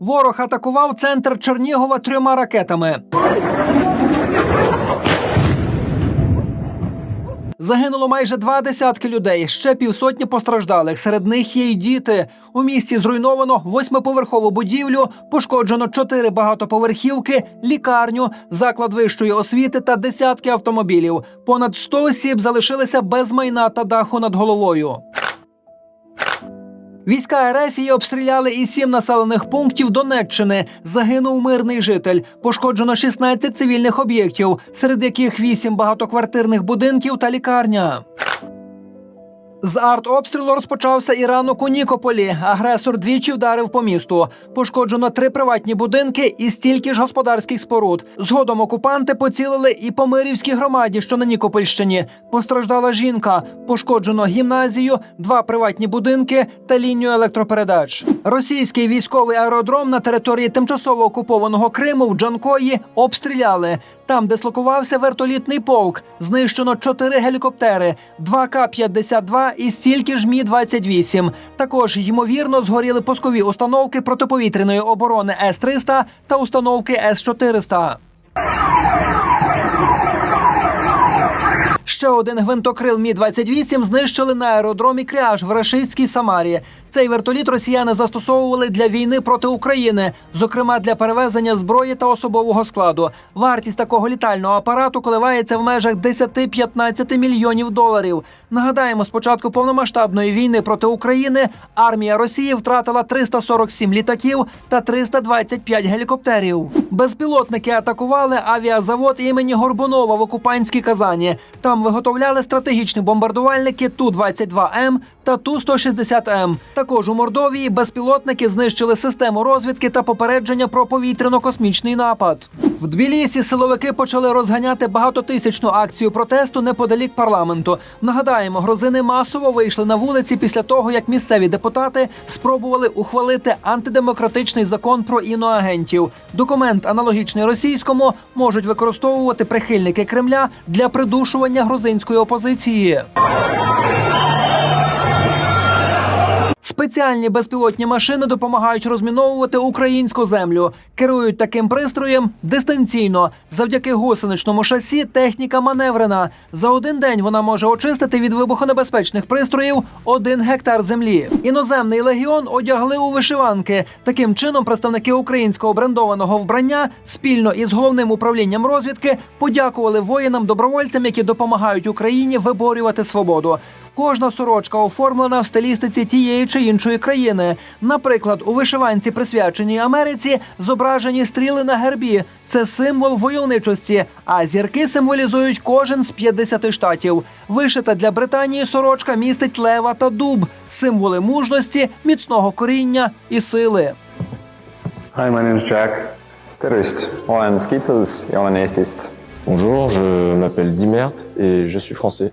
Ворог атакував центр Чернігова трьома ракетами. Загинуло майже два десятки людей. Ще півсотні постраждалих. Серед них є й діти. У місті зруйновано восьмиповерхову будівлю, пошкоджено чотири багатоповерхівки, лікарню, заклад вищої освіти та десятки автомобілів. Понад 100 осіб залишилися без майна та даху над головою. Війська Ерефії обстріляли і сім населених пунктів Донеччини. Загинув мирний житель. Пошкоджено 16 цивільних об'єктів, серед яких 8 багатоквартирних будинків та лікарня. З артобстрілу розпочався і ранок у Нікополі. Агресор двічі вдарив по місту. Пошкоджено три приватні будинки і стільки ж господарських споруд. Згодом окупанти поцілили і по Мирівській громаді, що на Нікопольщині. Постраждала жінка. Пошкоджено гімназію, два приватні будинки та лінію електропередач. Російський військовий аеродром на території тимчасово окупованого Криму в Джанкої обстріляли. Там дислокувався вертолітний полк. Знищено чотири гелікоптери, два К-52 і стільки ж Мі-28. Також ймовірно згоріли пускові установки протиповітряної оборони С-300 та установки С-400. Ще один гвинтокрил Мі-28 знищили на аеродромі Кряж в рашистській Самарі. Цей вертоліт росіяни застосовували для війни проти України, зокрема для перевезення зброї та особового складу. Вартість такого літального апарату коливається в межах 10-15 мільйонів доларів. Нагадаємо, з початку повномасштабної війни проти України армія Росії втратила 347 літаків та 325 гелікоптерів. Безпілотники атакували авіазавод імені Горбунова в окупантській Казані. Там виготовляли стратегічні бомбардувальники Ту-22М та Ту-160М. Також у Мордовії безпілотники знищили систему розвідки та попередження про повітряно-космічний напад. В Тбілісі силовики почали розганяти багатотисячну акцію протесту неподалік парламенту. Нагадаємо, грозини масово вийшли на вулиці після того, як місцеві депутати спробували ухвалити антидемократичний закон про іноагентів. Документ, аналогічний російському, можуть використовувати прихильники Кремля для придушування грузинської опозиції. Спеціальні безпілотні машини допомагають розміновувати українську землю. Керують таким пристроєм дистанційно. Завдяки гусеничному шасі техніка маневрена. За один день вона може очистити від вибухонебезпечних пристроїв один гектар землі. Іноземний легіон одягли у вишиванки. Таким чином, представники українського брендованого вбрання спільно із головним управлінням розвідки подякували воїнам-добровольцям, які допомагають Україні виборювати свободу. Кожна сорочка оформлена в стилістиці тієї чи іншої країни. Наприклад, у вишиванці, присвяченій Америці, зображені стріли на гербі. Це символ войовничості. А зірки символізують кожен з 50 штатів. Вишита для Британії сорочка містить лева та дуб, символи мужності, міцного коріння і сили. Hi, my name is Jack. terrorist. olen Skittles ja olen Eestist. Bonjour, je m'appelle Dimert et je suis français.